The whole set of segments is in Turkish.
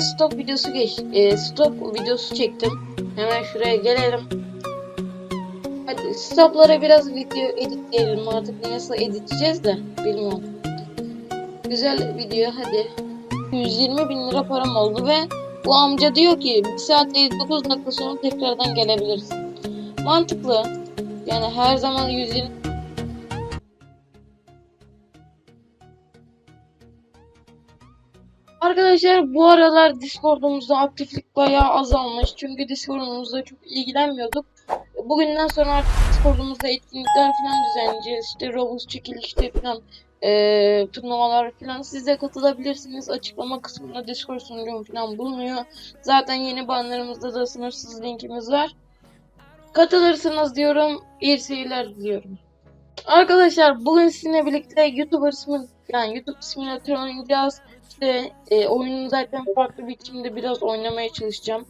stop videosu geç. e, stop videosu çektim. Hemen şuraya gelelim. Hadi stoplara biraz video editleyelim artık nasıl editleyeceğiz de bilmiyorum. Güzel video hadi. 120 bin lira param oldu ve bu amca diyor ki 1 saat 59 dakika sonra tekrardan gelebilirsin. Mantıklı. Yani her zaman 120 Arkadaşlar bu aralar Discord'umuzda aktiflik bayağı azalmış. Çünkü Discord'umuzda çok ilgilenmiyorduk. Bugünden sonra artık Discord'umuzda etkinlikler falan düzenleyeceğiz. İşte Roblox çekilişleri falan eee turnuvalar falan siz de katılabilirsiniz. Açıklama kısmında Discord sunucum falan bulunuyor. Zaten yeni banlarımızda da sınırsız linkimiz var. Katılırsınız diyorum. İyi seyirler diliyorum. Arkadaşlar bugün sizinle birlikte YouTuber ismi yani YouTube simülatörü oynayacağız. İşte e, oyunu zaten farklı biçimde biraz oynamaya çalışacağım.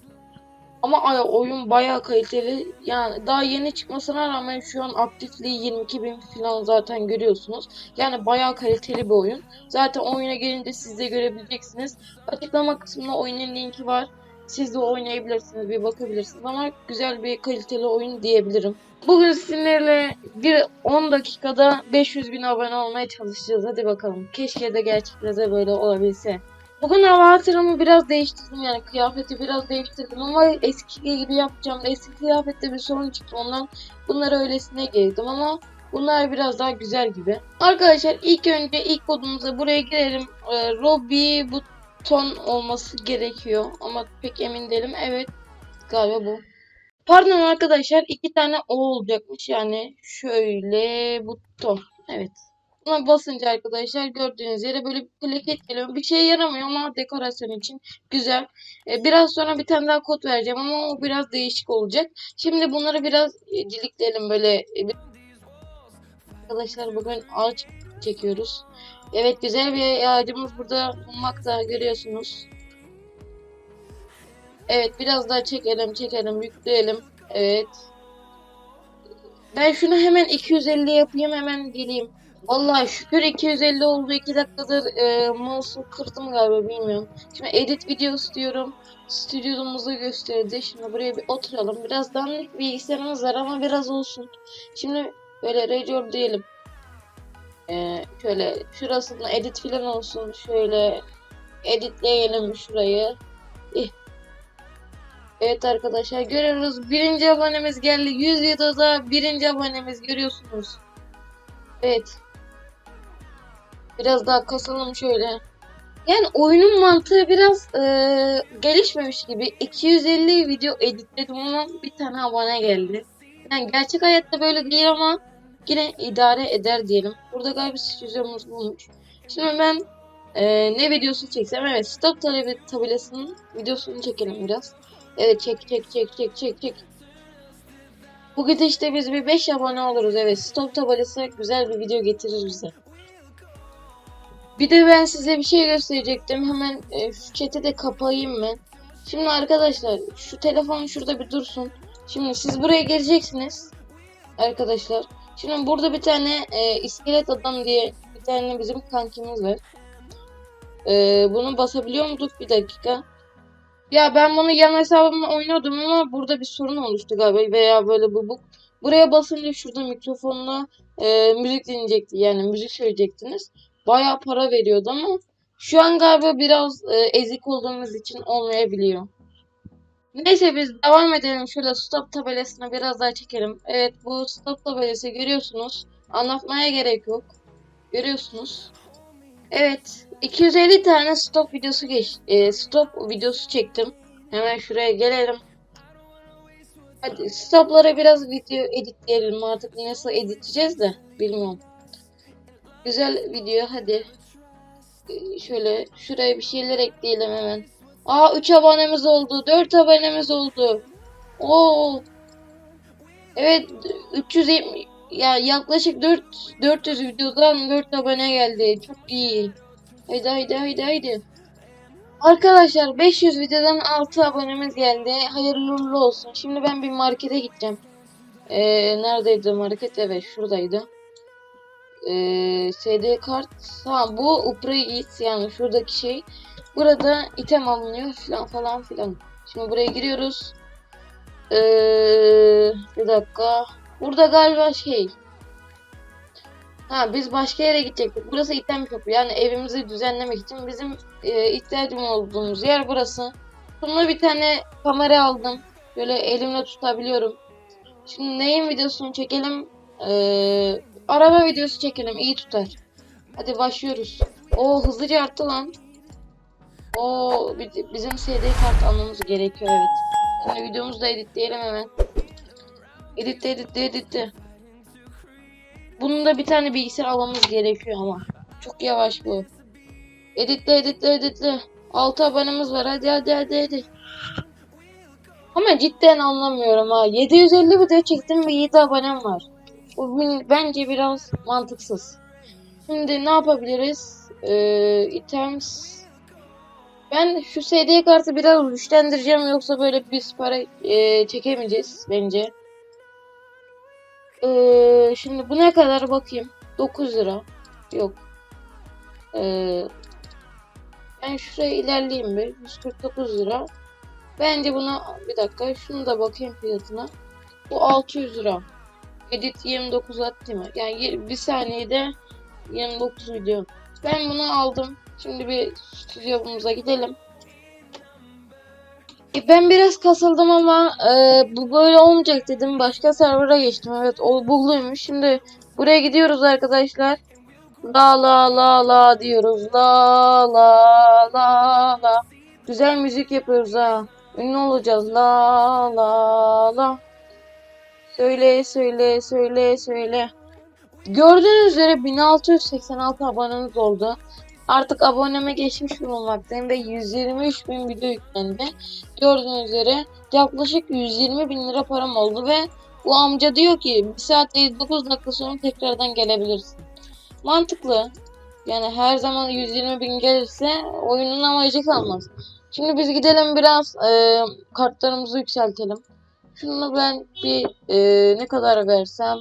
Ama ay- oyun bayağı kaliteli. Yani daha yeni çıkmasına rağmen şu an aktifliği 22 bin falan zaten görüyorsunuz. Yani bayağı kaliteli bir oyun. Zaten oyuna gelince siz de görebileceksiniz. Açıklama kısmında oyunun linki var. Siz de oynayabilirsiniz, bir bakabilirsiniz ama güzel bir kaliteli oyun diyebilirim. Bugün sizinlerle bir 10 dakikada 500 bin abone olmaya çalışacağız. Hadi bakalım. Keşke de gerçekten böyle olabilse. Bugün avatarımı biraz değiştirdim yani kıyafeti biraz değiştirdim ama eski gibi yapacağım. Eski kıyafette bir sorun çıktı ondan bunları öylesine giydim ama bunlar biraz daha güzel gibi. Arkadaşlar ilk önce ilk kodumuza buraya girelim. Ee, Robbie buton olması gerekiyor ama pek emin değilim. Evet galiba bu. Pardon arkadaşlar iki tane O olacakmış yani şöyle buton. Evet. Buna basınca arkadaşlar gördüğünüz yere böyle bir plaket geliyor. Bir şeye yaramıyor ama dekorasyon için güzel. Ee, biraz sonra bir tane daha kod vereceğim ama o biraz değişik olacak. Şimdi bunları biraz e, dilikleyelim böyle. e, Arkadaşlar bugün ağaç çekiyoruz. Evet güzel bir ağacımız burada bulmakta görüyorsunuz. Evet biraz daha çekelim çekelim yükleyelim. Evet. Ben şunu hemen 250 yapayım hemen geleyim. Vallahi şükür 250 oldu 2 dakikadır e, mouse'u kırdım galiba bilmiyorum. Şimdi edit videosu diyorum. Stüdyomuzu gösterdi. Şimdi buraya bir oturalım. Biraz dandik bilgisayarımız var ama biraz olsun. Şimdi böyle rejor diyelim. E, şöyle şurasında edit falan olsun. Şöyle editleyelim şurayı. Evet arkadaşlar görüyoruz. Birinci abonemiz geldi. 100 videoda birinci abonemiz görüyorsunuz. Evet. Biraz daha kasalım şöyle. Yani oyunun mantığı biraz eee, gelişmemiş gibi. 250 video editledim ama bir tane abone geldi. Yani gerçek hayatta böyle değil ama yine idare eder diyelim. Burada galiba stüdyomuz bulmuş. Şimdi ben eee, ne videosu çeksem? Evet stop talebi tabelasının videosunu çekelim biraz. Evet çek çek çek çek çek çek. Bu gidişte biz bir 5 abone oluruz. Evet stop tabelası güzel bir video getirir bize. Bir de ben size bir şey gösterecektim. Hemen e, şu chat'i de kapayayım ben. Şimdi arkadaşlar şu telefon şurada bir dursun. Şimdi siz buraya geleceksiniz. Arkadaşlar. Şimdi burada bir tane e, iskelet adam diye bir tane bizim kankimiz var. E, bunu basabiliyor muyduk? Bir dakika. Ya ben bunu yan hesabımla oynuyordum ama burada bir sorun oluştu galiba veya böyle bu bu. Buraya basınca şurada mikrofonla e, müzik dinleyecekti yani müzik söyleyecektiniz. Bayağı para veriyordu ama şu an galiba biraz e, ezik olduğumuz için olmayabiliyor. Neyse biz devam edelim. Şöyle stop tabelasına biraz daha çekelim. Evet bu stop tabelası görüyorsunuz. Anlatmaya gerek yok. Görüyorsunuz. Evet 250 tane stop videosu geç. e, stop videosu çektim. Hemen şuraya gelelim. Hadi stoplara biraz video editleyelim artık nasıl editleyeceğiz de bilmiyorum. Güzel video hadi. Ee, Şöyle şuraya bir şeyler ekleyelim hemen. Aa 3 abonemiz oldu. 4 abonemiz oldu. Oo. Evet 370 ya yaklaşık 4 400 videodan 4 abone geldi. Çok iyi. Haydi haydi haydi haydi. Arkadaşlar 500 videodan 6 abonemiz geldi. Hayırlı uğurlu olsun. Şimdi ben bir markete gideceğim. Ee, neredeydi market? Evet şuradaydı. Ee, SD kart. Ha bu Upra Eats yani şuradaki şey. Bu burada item alınıyor falan falan filan. Şimdi buraya giriyoruz. Ee, bir dakika. Burada galiba şey. Ha biz başka yere gidecektik. Burası item kapı. Yani evimizi düzenlemek için bizim e, ihtiyacımız olduğumuz yer burası. Sonra bir tane kamera aldım. Böyle elimle tutabiliyorum. Şimdi neyin videosunu çekelim? Ee, araba videosu çekelim. iyi tutar. Hadi başlıyoruz. O hızlıca arttı lan. O bi- bizim SD kart almamız gerekiyor evet. Şimdi videomuzu da editleyelim hemen. Editle editle editle. Bunun da bir tane bilgisayar almamız gerekiyor ama. Çok yavaş bu. Editle editle editle. 6 abonemiz var hadi hadi hadi hadi. Ama cidden anlamıyorum ha. 750 video çektim ve 7 abonem var. Bu bence biraz mantıksız. Şimdi ne yapabiliriz? Ee, items. Ben şu SD kartı biraz güçlendireceğim yoksa böyle biz para e, çekemeyeceğiz bence. Ee, şimdi bu ne kadar bakayım. 9 lira. Yok. Ee, ben şuraya ilerleyeyim bir. 149 lira. Bence buna bir dakika şunu da bakayım fiyatına. Bu 600 lira. Edit 29 attı mı? Yani bir saniyede 29 video. Ben bunu aldım. Şimdi bir stüdyomuza gidelim. E, Ben biraz kasıldım ama e, bu böyle olmayacak dedim. Başka server'a geçtim. Evet o bugluymuş. Şimdi buraya gidiyoruz arkadaşlar. La la la la diyoruz. La la la la. Güzel müzik yapıyoruz ha. Ünlü olacağız. La la la. Söyle söyle söyle söyle. Gördüğünüz üzere 1686 abonemiz oldu. Artık aboneme geçmiş bulunmaktayım ve 123 bin video yüklendi. Gördüğünüz üzere yaklaşık 120 bin lira param oldu ve bu amca diyor ki 1 saat değil 9 dakika sonra tekrardan gelebilirsin. Mantıklı. Yani her zaman 120 bin gelirse oyunun amacı kalmaz. Şimdi biz gidelim biraz e, kartlarımızı yükseltelim. Şunu ben bir e, ne kadar versem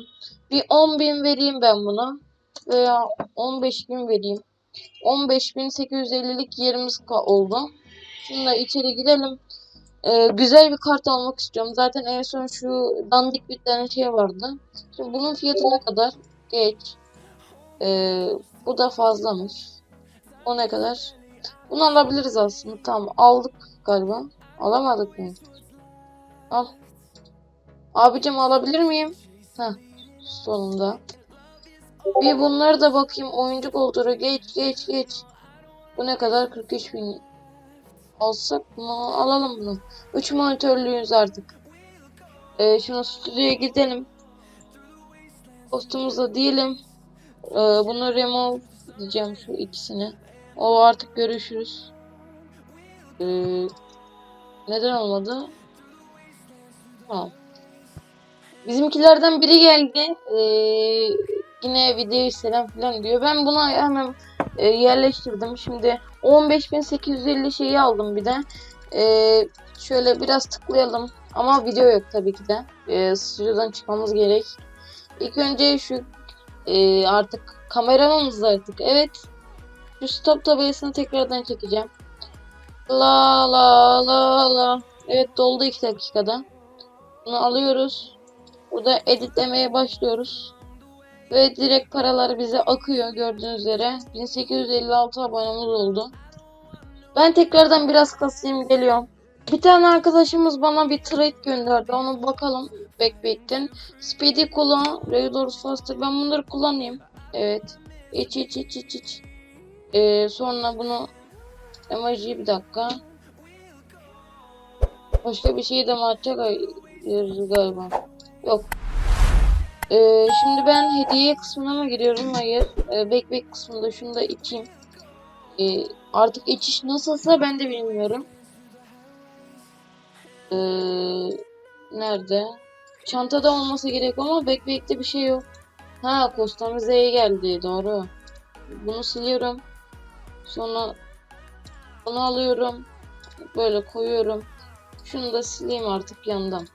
bir 10 bin vereyim ben buna veya 15 bin vereyim. 15.850'lik yerimiz oldu. Şimdi içeri girelim. Ee, güzel bir kart almak istiyorum. Zaten en son şu dandik bir tane şey vardı. Şimdi bunun fiyatı ne kadar? Geç. Ee, bu da fazlamış. O ne kadar? Bunu alabiliriz aslında. Tamam aldık galiba. Alamadık mı? Al. Abicim alabilir miyim? Heh. Sonunda. Bir bunları da bakayım. Oyuncu koltuğu geç geç geç. Bu ne kadar? 43 bin. Alsak mı? Alalım bunu. 3 monitörlüyüz artık. Ee, şunu stüdyoya gidelim. Postumuza diyelim. Ee, bunu remove diyeceğim şu ikisini. O artık görüşürüz. Ee, neden olmadı? Tamam. Bizimkilerden biri geldi. Ee, yine video selam falan diyor. Ben buna hemen e, yerleştirdim. Şimdi 15.850 şeyi aldım bir de. Ee, şöyle biraz tıklayalım. Ama video yok tabii ki de. Ee, stüdyodan çıkmamız gerek. İlk önce şu e, artık kameramız da artık. Evet. Şu stop tabelasını tekrardan çekeceğim. La la la la. Evet doldu 2 dakikada. Bunu alıyoruz. Burada editlemeye başlıyoruz. Ve direkt paralar bize akıyor gördüğünüz üzere. 1856 abonemiz oldu. Ben tekrardan biraz kasayım geliyorum. Bir tane arkadaşımız bana bir trade gönderdi. Onu bakalım. Backback'ten. Speedy kullan. Raiders Faster. Ben bunları kullanayım. Evet. İç iç iç iç iç. Ee, sonra bunu emoji bir dakika. Başka bir şey de mi atacak galiba? Yok. Ee, şimdi ben hediye kısmına mı giriyorum? Hayır. Ee, backpack kısmında şunu da içeyim. Ee, artık içiş nasılsa ben de bilmiyorum. Ee, nerede? Çantada olması gerek ama backpack'te bir şey yok. Ha Kostamizeye geldi. Doğru. Bunu siliyorum. Sonra bunu alıyorum. Böyle koyuyorum. Şunu da sileyim artık yandan.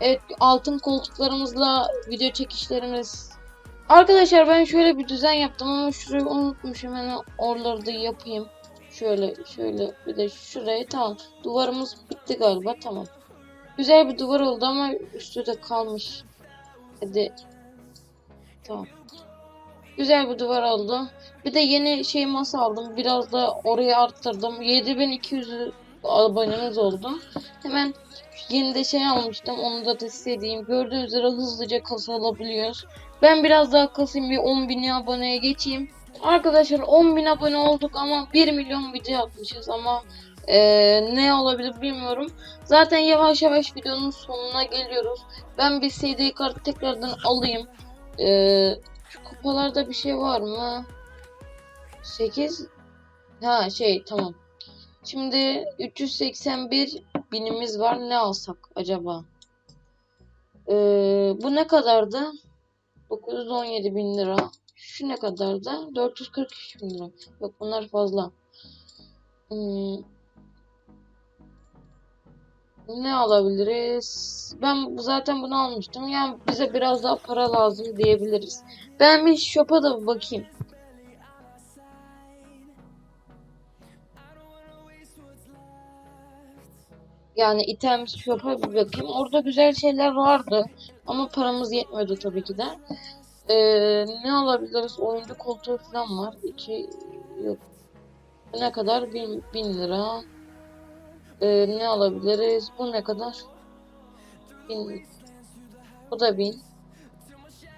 Evet altın koltuklarımızla video çekişlerimiz. Arkadaşlar ben şöyle bir düzen yaptım ama şurayı unutmuşum. Hemen oraları da yapayım. Şöyle şöyle bir de şuraya tamam. Duvarımız bitti galiba tamam. Güzel bir duvar oldu ama üstü de kalmış. Hadi. Tamam. Güzel bir duvar oldu. Bir de yeni şey masa aldım. Biraz da oraya arttırdım. 7200 abonemiz oldu. Hemen yeni de şey almıştım. Onu da test edeyim. Gördüğünüz üzere hızlıca kasa alabiliyoruz. Ben biraz daha kasayım. Bir 10.000 aboneye geçeyim. Arkadaşlar 10.000 abone olduk ama 1 milyon video atmışız ama eee, ne olabilir bilmiyorum. Zaten yavaş yavaş videonun sonuna geliyoruz. Ben bir CD kart tekrardan alayım. Eee şu kupalarda bir şey var mı? 8 Ha şey tamam. Şimdi 381 binimiz var. Ne alsak acaba? Ee, bu ne kadardı? 917 bin lira. Şu ne kadardı? 443 bin lira. Yok bunlar fazla. Hmm. Ne alabiliriz? Ben zaten bunu almıştım. Yani bize biraz daha para lazım diyebiliriz. Ben bir shop'a da bakayım. Yani item shop'a bir bakayım. Orada güzel şeyler vardı. Ama paramız yetmedi tabii ki de. Ee, ne alabiliriz? Oyuncu koltuğu falan var. İki yok. Ne kadar? Bin, bin lira. Ee, ne alabiliriz? Bu ne kadar? Bin. Bu da bin.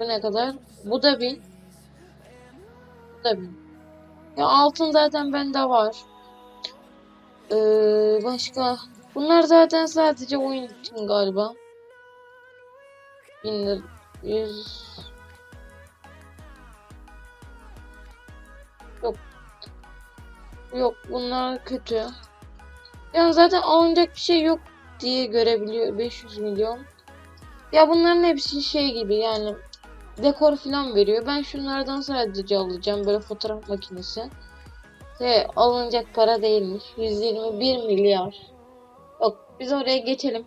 Bu ne kadar? Bu da bin. Bu da bin. Ya altın zaten bende var. Ee, başka? Bunlar zaten sadece oyun için galiba. Bin lira. Yüz. Yok. Yok bunlar kötü. Yani zaten alınacak bir şey yok diye görebiliyor 500 milyon. Ya bunların hepsi şey gibi yani dekor falan veriyor. Ben şunlardan sadece alacağım böyle fotoğraf makinesi. Ve alınacak para değilmiş. 121 milyar. Biz oraya geçelim.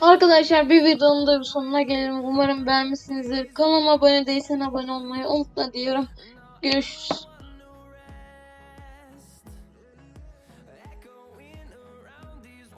Arkadaşlar bir videonun da sonuna gelelim. Umarım beğenmişsinizdir. Kanalıma abone değilsen abone olmayı unutma diyorum. Görüşürüz.